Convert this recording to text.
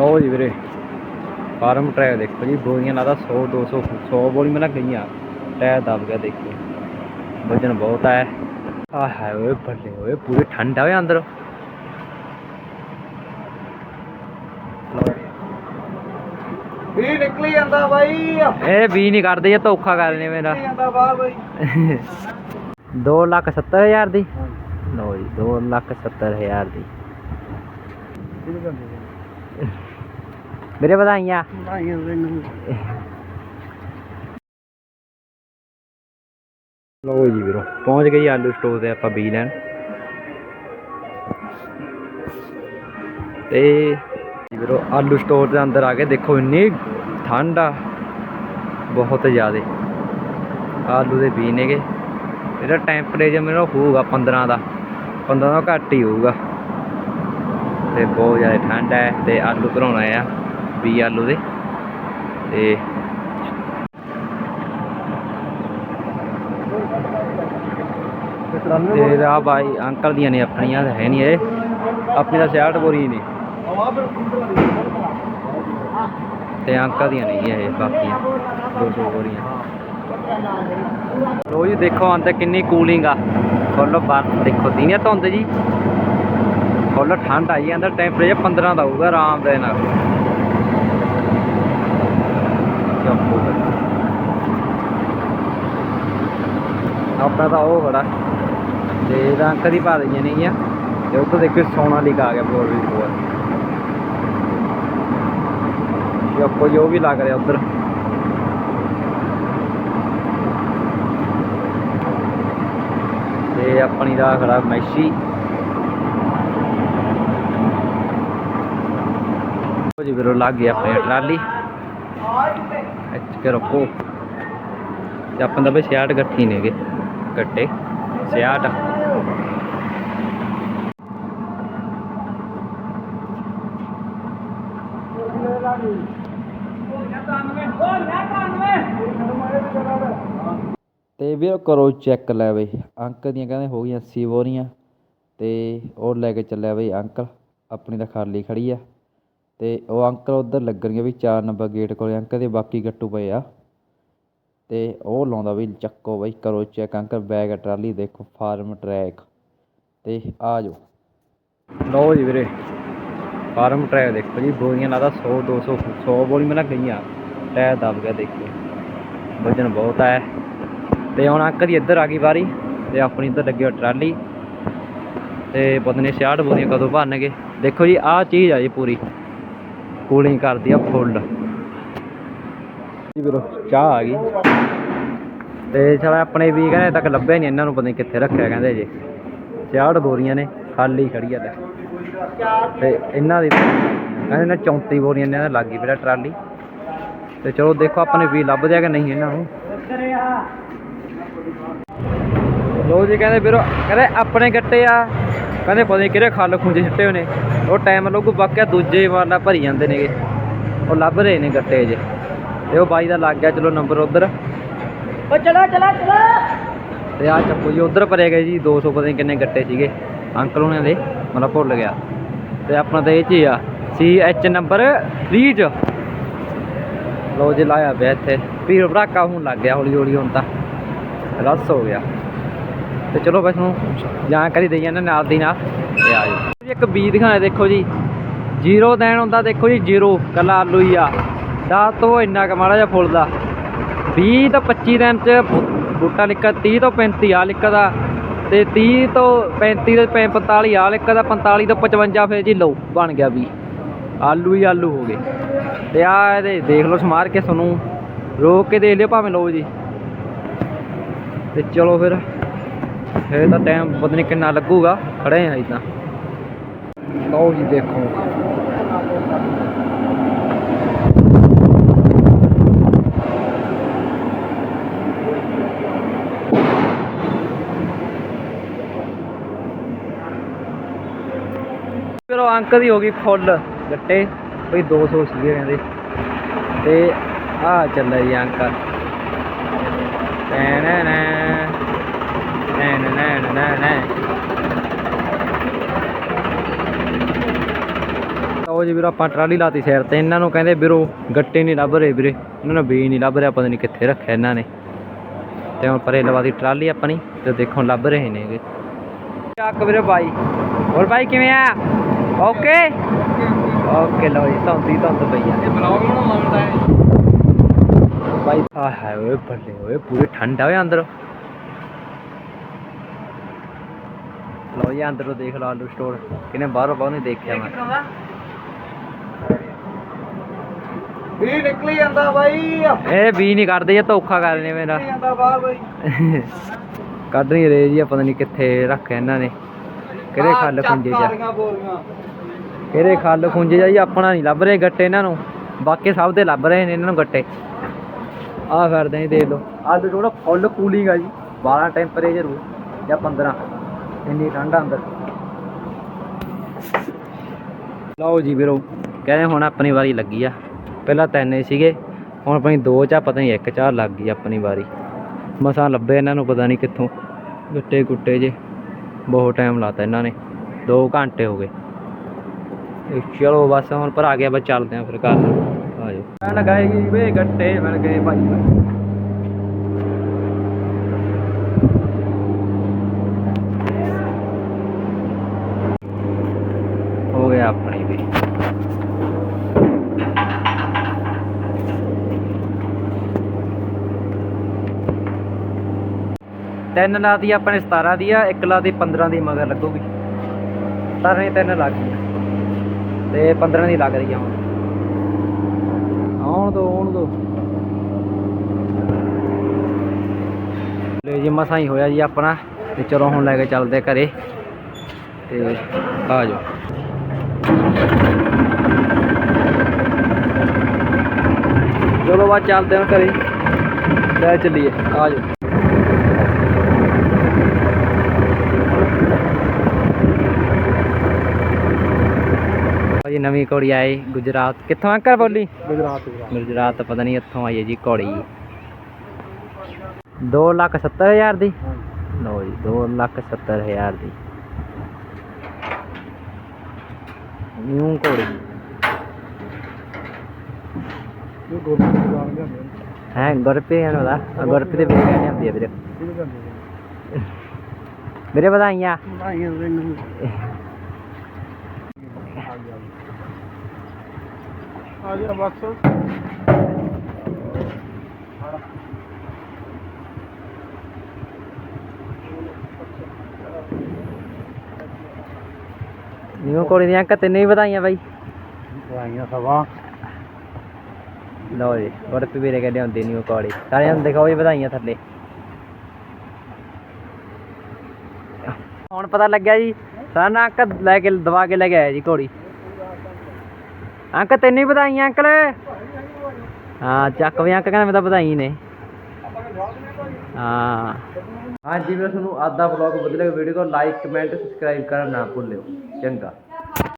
ਲਓ ਜੀ ਵੀਰੇ। ਫਾਰਮ ਟਰੈਕ ਦੇਖੋ ਜੀ ਬੋਰੀਆਂ ਲਾਦਾ 100 200 100 ਬੋਰੀ ਮੈਂ ਗਈਆਂ। ਟਾਇਰ ਦਬ ਗਿਆ ਦੇਖੋ। ਵਜਨ ਬਹੁਤ ਹੈ ਆ ਹੈ ਓਏ ਬੱਲੇ ਓਏ ਪੂਰੀ ਠੰਡਾ ਹੋਇਆ ਅੰਦਰ। ਵੀ ਨਿਕਲੀ ਜਾਂਦਾ ਬਾਈ। ਇਹ ਵੀ ਨਹੀਂ ਕੱਢਦੇ ਇਹ ਧੋਖਾ ਕਰਨੇ ਮੇਰਾ। ਨਿਕਲੀ ਜਾਂਦਾ ਬਾਹਰ ਬਾਈ। 2 ਲੱਖ 70 ਹਜ਼ਾਰ ਦੀ। ਲਓ ਜੀ 2 ਲੱਖ 70 ਹਜ਼ਾਰ ਦੀ। ਮੇਰੇ ਵਧਾਈਆਂ ਭਾਈਆਂ ਮੈਨੂੰ ਲਓ ਜੀ ਵੀਰੋ ਪਹੁੰਚ ਗਏ ਜੀ ਆਲੂ ਸਟੋਰ ਤੇ ਆਪਾਂ ਬੀ ਲੈਣ ਤੇ ਜੀ ਵੀਰੋ ਆਲੂ ਸਟੋਰ ਦੇ ਅੰਦਰ ਆ ਕੇ ਦੇਖੋ ਇੰਨੀ ਠੰਡ ਆ ਬਹੁਤ ਜ਼ਿਆਦੇ ਆਲੂ ਦੇ ਬੀ ਨੇਗੇ ਇਹਦਾ ਟੈਂਪਰੇਚਰ ਮੇਰਾ ਹੋਊਗਾ 15 ਦਾ 15 ਦਾ ਘੱਟ ਹੀ ਹੋਊਗਾ ਤੇ ਬਹੁਤ ਜ਼ਿਆਦਾ ਠੰਡ ਹੈ ਤੇ ਆਲੂ ਭਰਾਉਣਾ ਆ ਵੀ ਆਲੂ ਦੇ। ਤੇ ਤੇ ਆ ਬਾਈ ਅੰਕਲ ਦੀਆਂ ਨੇ ਆਪਣੀਆਂ ਤਾਂ ਹੈ ਨਹੀਂ ਇਹ। ਆਪਣੀ ਤਾਂ 66 ਬੋਰੀ ਨੇ। ਤੇ ਅੰਕਲ ਦੀਆਂ ਨਹੀਂ ਇਹ, ਬਾਕੀਆਂ। ਦੋ ਦੋ ਬੋਰੀਆਂ। ਲੋ ਜੀ, ਦੇਖੋ ਅੰਦਰ ਕਿੰਨੀ ਕੂਲਿੰਗ ਆ। ਫੁੱਲ ਬਰਫ ਦੇਖੋ, ਦੀਨੇ ਧੁੰਦ ਜੀ। ਫੁੱਲ ਠੰਡ ਆਈ ਜਾਂਦਾ ਟੈਂਪਰੇਚਰ 15 ਦਾ ਹੋਊਗਾ, ਆਰਾਮ ਦੇ ਨਾਲ ਚੱਪੂ ਆਪਣਾ ਤਾਂ ਉਹ ਬੜਾ। ਤੇ ਇਹਦਾ ਅੰਕ ਦੀ ਪਾ ਦਈਆਂ ਨੇਗੀਆਂ। ਤੇ ਉੱਧਰ ਦੇਖੋ ਸੋਨਾ ਲਿਖਾ ਆ ਗਿਆ ਬੋਰ ਵੀ ਬੋਰ ਚੱਪੋ ਜੋ ਵੀ ਲੱਗ ਰਿਹਾ ਉੱਧਰ। ਤੇ ਆਪਣੀ ਦਾ ਖੜਾ ਮੈਸ਼ੀ। ਉਹ ਜੀ ਵੀਰੋ, ਲੱਗ ਗਈ ਆਪਣੀ ਟਰਾਲੀ। ਇੱਥੇ ਰੱਖੋ ਤੇ ਆਪਾਂ ਦਾ ਬਈ 66 ਗੱਠੀ ਨੇਗੇ ਗੱਟੇ 66 ਤੇ ਵੀਰ ਕਰੋ ਚੈੱਕ ਲੈ ਬਈ ਅੰਕਲ ਦੀਆਂ ਕਹਿੰਦੇ ਹੋ ਗਈਆਂ 80 ਬੋਰੀਆਂ ਤੇ ਉਹ ਲੈ ਕੇ ਚੱਲਿਆ ਬਈ ਅੰਕਲ, ਆਪਣੀ ਤਾਂ ਖਾਲੀ ਖੜੀ ਆ। ਤੇ ਉਹ ਅੰਕਲ ਉਧਰ ਲੱਗਣਗੇ ਵੀ 4 ਨੰਬਰ ਗੇਟ ਕੋਲੇ, ਅੰਕਲ ਦੇ ਬਾਕੀ ਗੱਟੂ ਪਏ ਆ। ਅਤੇ ਉਹ ਲਾਉਂਦਾ ਬਈ ਚੱਕੋ ਬਈ, ਕਰੋ ਚੈੱਕ ਅੰਕਲ ਬੈਗ ਟਰਾਲੀ ਦੇਖੋ, ਫਾਰਮ ਟਰੈਕ ਅਤੇ ਆ ਜਾਓ। ਲਓ ਜੀ ਵੀਰੇ, ਫਾਰਮ ਟਰੈਕ ਦੇਖੋ ਜੀ, ਬੋਰੀਆਂ ਲਾਦਾ 100 200 100 ਬੋਰੀ ਮੈਂ ਗਈਆਂ। ਟਾਇਰ ਦਬ ਗਿਆ, ਦੇਖੋ। ਵਜਨ ਬਹੁਤ ਆਇਆ। ਤੇ ਹੁਣ ਅੰਕਲ ਦੀ ਇੱਧਰ ਆ ਗਈ ਵਾਰੀ, ਤੇ ਆਪਣੀ ਇੱਧਰ ਲੱਗੀ ਹੋਈ ਟਰਾਲੀ। ਤੇ ਪਤਾ ਨਹੀਂ 66 ਬੋਰੀਆਂ ਕਦੋਂ ਭਰਨਗੇ? ਦੇਖੋ ਜੀ, ਆਹ ਚੀਜ਼ ਆ ਜੀ ਪੂਰੀ। ਕੂਲਿੰਗ ਕਰਦੀ ਆ ਫੁੱਲ ਵੀਰੋ, ਚਾਹ ਆ ਗਈ। ਤੇ ਚਲ ਆਪਣੇ ਵੀ ਕਹਿੰਦੇ ਤੱਕ ਲੱਭਿਆ ਨਹੀਂ ਇਹਨਾਂ ਨੂੰ ਪਤਾ ਨਹੀਂ ਕਿੱਥੇ ਰੱਖਿਆ ਕਹਿੰਦੇ ਜੇ 66 ਬੋਰੀਆਂ ਨੇ, ਖਾਲੀ ਖੜੀ ਆ ਲੈ ਤੇ ਇਹਨਾਂ ਦੀ ਕਹਿੰਦੇ ਨੇ 34 ਬੋਰੀਆਂ ਇਹਨਾਂ ਦੇ ਲੱਗ ਟਰਾਲੀ। ਤੇ ਚਲੋ ਦੇਖੋ ਆਪਣੇ ਵੀ ਲੱਭਦੇ ਆ ਕਿ ਨਹੀਂ ਇਹਨਾਂ ਨੂੰ। ਲੋ ਜੀ ਕਹਿੰਦੇ ਵੀਰੋ, ਕਹਿੰਦੇ ਆਪਣੇ ਗੱਟੇ ਆ। ਕਹਿੰਦੇ ਪਤਾ ਨਹੀਂ ਕਿਹੜੇ ਖੱਲ ਖੁੰਝੇ ਛੱਟੇ ਹੋਣੇ ਉਹ ਟਾਈਮ ਲੱਗੂ ਵਾਕਿਆ ਦੂਜੇ ਵਾਲਾ ਭਰੀ ਜਾਂਦੇ ਨੇਗੇ। ਉਹ ਲੱਭ ਰਹੇ ਨੇ ਗੱਟੇ ਜੇ ਤੇ ਉਹ ਬਾਈ ਦਾ ਲੱਗ ਗਿਆ ਚਲੋ ਨੰਬਰ ਉਧਰ। ਓ ਚਲਾ ਚਲਾ ਚਲਾ। ਤੇ ਆ ਚੱਕੋ ਜੀ ਉਧਰ ਭਰੇ ਗਏ ਜੀ 200 ਪਤਾ ਨਹੀਂ ਕਿੰਨੇ ਗੱਟੇ ਸੀਗੇ। ਅੰਕਲ ਉਹਨਾਂ ਦੇ ਮਤਲਬ ਭੁੱਲ ਗਿਆ। ਤੇ ਆਪਣਾ ਤਾਂ ਇਹ 'ਚ ਆ ਸੀ ਐਚ ਨੰਬਰ 3 ਚ ਲੋ ਜੀ ਲਾਇਆ ਪਿਆ ਇੱਥੇ। ਭੀੜ ਭੜਾਕਾ ਹੋਣ ਲੱਗ ਗਿਆ ਹੌਲੀ ਹੌਲੀ ਹੁਣ ਤਾਂ। ਰਸ ਹੋ ਗਿਆ। ਤੇ ਚਲੋ ਬਸ ਨੂੰ ਜਾਣਕਾਰੀ ਦੇਈ ਜਾਂਦੇ ਨਾਲ ਦੀ ਨਾਲ। ਤੇ ਆ ਜੀ ਇੱਕ ਬੀ ਦਿਖਾਣਾ ਦੇਖੋ ਜੀ। ਜ਼ੀਰੋ ਦੇਣ ਹੁੰਦਾ ਦੇਖੋ ਜੀ ਜ਼ੀਰੋ ਕੱਲਾ ਆਲੂ ਹੀ ਆ। ਦਾ ਤੋਂ ਇੰਨਾ ਕੁ ਮਾੜਾ ਜਿਹਾ ਫੁੱਲ ਦਾ। 20 ਤੋਂ 25 ਦਿਨ ਚ ਬੂਟਾ ਨਿਕਲ 30 ਤੋਂ 35 ਆ ਨਿਕਲਦਾ ਤੇ 30 ਤੋਂ 35 ਤੋਂ 45 ਆ ਨਿਕਲਦਾ 45 ਤੋਂ 55 ਫਿਰ ਜੀ ਲਓ, ਬਣ ਗਿਆ ਵੀ ਆਲੂ ਹੀ ਆਲੂ ਹੋ ਗਏ। ਤੇ ਆ ਇਹਦੇ ਦੇਖ ਲਓ ਸਮਾਰ ਕੇ ਤੁਹਾਨੂੰ। ਰੋਕ ਕੇ ਦੇਖ ਲਿਓ ਭਾਵੇਂ ਲਓ ਜੀ। ਤੇ ਚਲੋ ਫਿਰ, ਇਹ ਤਾਂ ਟਾਈਮ ਪਤਾ ਨਹੀਂ ਕਿੰਨਾ ਲੱਗੂਗਾ। ਖੜੇ ਆ ਇਦਾਂ। ਲਓ ਜੀ ਦੇਖੋ। ਅੰਕਲ ਦੀ ਹੋ ਗਈ ਫੁੱਲ, ਗੱਟੇ ਕੋਈ 200 ਸੀਗੇ ਕਹਿੰਦੇ ਤੇ ਆ ਚੱਲਿਆ ਜੀ ਅੰਕ। ਨਾ ਨਾ ਨਾ ਨਾ ਨਾ ਨਾ ਨਾ ਜੀ ਵੀਰੋ, ਆਪਾਂ ਟਰਾਲੀ ਲਾਤੀ ਸਾਈਡ ਤੇ। ਇਹਨਾਂ ਨੂੰ ਕਹਿੰਦੇ ਵੀਰੋ, ਗੱਟੇ ਨਹੀਂ ਲੱਭ ਰਹੇ ਵੀਰੇ। ਇਹਨਾਂ ਨੂੰ ਬੀ ਨਹੀਂ ਲੱਭ ਰਿਹਾ, ਪਤਾ ਨਹੀਂ ਕਿੱਥੇ ਰੱਖਿਆ ਇਹਨਾਂ ਨੇ। ਤੇ ਹੁਣ ਪਰੇ ਲਵਾਦੀ ਟਰਾਲੀ ਆਪਣੀ, ਤੇ ਦੇਖੋ ਲੱਭ ਰਹੇ ਨੇਗੇ। ਚੱਕ ਵੀਰੇ ਬਾਈ। ਹੋਰ ਬਾਈ, ਕਿਵੇਂ ਆ? ਓਕੇ ਓਕੇ ਲਓ ਜੀ ਧੌਂਦੀ ਧੌਂਦ ਪਈ ਆ। ਇਹ ਬਲੌਗ ਬਣਾਉਂਦਾ ਹੈ ਬਾਈ ਆ ਹੈ ਓਏ ਬੱਲੇ ਓਏ ਪੂਰੇ ਠੰਡਾ ਹੋਇਆ ਅੰਦਰ। ਲਓ ਜੀ ਅੰਦਰੋਂ ਦੇਖ ਲਓ ਆਲੂ ਸਟੋਰ ਕਿਨੇ ਬਾਹਰੋਂ ਬਾਹਰ ਨਹੀਂ ਦੇਖਿਆ ਮੈਂ। ਵੀ ਨਿਕਲੀ ਜਾਂਦਾ ਬਾਈ। ਇਹ ਵੀ ਨਹੀਂ ਕਰਦੇ ਇਹ ਧੋਖਾ ਕਰ ਰਹੇ ਮੇਰਾ। ਜਾਂਦਾ ਬਾਹਰ ਬਾਈ। ਕੱਢ ਨਹੀਂ ਰਹੇ ਜੀ ਪਤਾ ਨਹੀਂ ਕਿੱਥੇ ਰੱਖਿਆ ਇਹਨਾਂ ਨੇ। ਕਿਹੜੇ ਖੱਲ ਖੁੰਝੇ ਜਾ ਕਿਹੜੇ ਖੱਲ ਖੁੰਝੇ ਜਾ ਜੀ? ਆਪਣਾ ਨਹੀਂ ਲੱਭ ਰਹੇ ਗੱਟੇ ਇਹਨਾਂ ਨੂੰ। ਬਾਕੀ ਸਭ ਦੇ ਲੱਭ ਰਹੇ ਨੇ ਇਹਨਾਂ ਨੂੰ ਗੱਟੇ। ਆਹ ਫਿਰਦੇ ਨੇ ਦੇਖ ਲਓ। ਆਲੂ ਥੋੜਾ ਫੁੱਲ ਕੂਲਿੰਗ ਆ ਜੀ। 12 ਟੈਂਪਰੇਚਰ ਹੋ ਜਾਂ 15 ਇੰਨੀ ਠੰਡ ਆ ਅੰਦਰ। ਲਓ ਜੀ ਵੀਰੋ ਕਹਿੰਦੇ ਹੁਣ ਆਪਣੀ ਵਾਰੀ ਲੱਗੀ ਆ। ਪਹਿਲਾਂ ਤਿੰਨ ਸੀਗੇ ਹੁਣ ਆਪਣੀ ਦੋ ਚਾ ਪਤਾ ਨਹੀਂ ਇੱਕ ਚਾਰ ਲੱਗ ਗਈ ਆਪਣੀ ਵਾਰੀ। ਮਸਾਂ ਲੱਭੇ ਇਹਨਾਂ ਨੂੰ ਪਤਾ ਨਹੀਂ ਕਿੱਥੋਂ। ਗੁੱਟੇ ਗੁੱਟੇ ਜੇ। ਬਹੁਤ ਟਾਈਮ ਲਾਤਾ ਇਹਨਾਂ ਨੇ। 2 ਘੰਟੇ ਹੋ ਗਏ। ਚਲੋ ਬਸ ਹੁਣ ਪਰ ਆ ਗਿਆ, ਬਸ ਚੱਲਦੇ ਆ ਫਿਰ ਘਰ ਨੂੰ। ਆ ਮੈਂ ਲਗਾਏਗੀ ਵੇ ਗੱਟੇ ਮਿਲ ਗਏ ਭਾਈ ਹੋ ਗਿਆ ਆਪਣੀ ਵੀ ਤਿੰਨ ਲਾਤੀ ਆਪਣੇ 17 ਦੀ ਆ, ਇੱਕ ਲਾਤੀ 15 ਦੀ ਮਗਰ ਲੱਗੂਗੀ। 17 ਦੀ ਤਿੰਨ ਲੱਗ ਗਈ ਤੇ 15 ਦੀ ਲੱਗ ਰਹੀ ਆ ਹੁਣ। ਆਉਣ ਦੋ ਆਉਣ ਦੋ। ਲੈ ਜੀ, ਮਸਾਂ ਹੀ ਹੋਇਆ ਜੀ ਆਪਣਾ। ਤੇ ਚਲੋ ਹੁਣ ਲੈ ਕੇ ਚੱਲਦੇ ਆ ਘਰੇ। ਤੇ ਆ ਜਾਓ। ਚਲੋ ਬਾਅਦ ਚੱਲਦੇ ਹਾਂ ਘਰੇ। ਲੈ ਚੱਲੀਏ। ਆ ਜਾਓ। ਨਵੀਂ ਕੁੜੀ ਆਈ ਗੁਜਰਾਤ। ਕਿੱਥੋਂ ਅੰਕਲ ਬੋਲੀ? ਗੁਜਰਾਤ ਗੁਜਰਾਤ। ਤੋਂ ਪਤਾ ਨਹੀਂ ਇੱਥੋਂ ਆਈ ਹੈ ਜੀ ਕੁੜੀ 2 ਲੱਖ 70 ਹਜ਼ਾਰ ਦੀ? ਲਓ ਜੀ 2 ਲੱਖ 70 ਹਜ਼ਾਰ ਦੀ। ਨਿਊ ਜਾਂਦੇ ਹੈ ਗੁਰਪੇ ਹਨ ਉਹਦਾ ਆਹ ਗੁਰਪੇ ਦੇ ਵੀਰੇ। ਕਹਿੰਦੇ ਹੁੰਦੀ ਆ। ਵੀਰੇ ਵੀਰੇ ਵਧਾਈਆਂ ਭਾਈਆਂ ਮੈਨੂੰ ਆ ਜਾ ਬਸ ਨਿਊ ਕੁੜੀ ਦੀਆਂ ਅੰਕਲ ਤੈਨੂੰ ਵੀ ਵਧਾਈਆਂ ਬਾਈ ਭਾਈਆਂ ਸਵਾ ਲਓ ਜੀ ਗੁਰਪੇ ਵੀਰੇ ਕਹਿੰਦੇ ਹੁੰਦੀ ਨਿਊ ਕੁੜੀ ਸਾਰਿਆਂ ਨੂੰ ਦਿਖਾਓ ਜੀ ਵਧਾਈਆਂ ਥੱਲੇ ਹੁਣ ਪਤਾ ਲੱਗਿਆ ਜੀ ਸਾਨਾ ਅੰਕਲ ਲੈ ਕੇ ਦਵਾ ਕੇ ਲੈ ਕੇ ਆਇਆ ਜੀ ਘੋੜੀ ਅੰਕ ਤੈਨੂੰ ਵੀ ਵਧਾਈਆਂ ਅੰਕਲ। ਹਾਂ, ਚੱਕ ਵੀ ਅੰਕ ਕਹਿੰਦਾ ਮੈਂ ਤਾਂ ਵਧਾਈ ਨੇ। ਹਾਂ। ਹਾਂਜੀ, ਮੈਂ ਤੁਹਾਨੂੰ ਅੱਜ ਦਾ ਵਧੀਆ ਲੱਗਾ। ਵੀਡੀਓ ਨੂੰ ਲਾਈਕ ਕਮੈਂਟ ਸਬਸਕ੍ਰਾਈਬ ਕਰਨਾ ਨਾ ਭੁੱਲਿਓ। ਚੰਗਾ।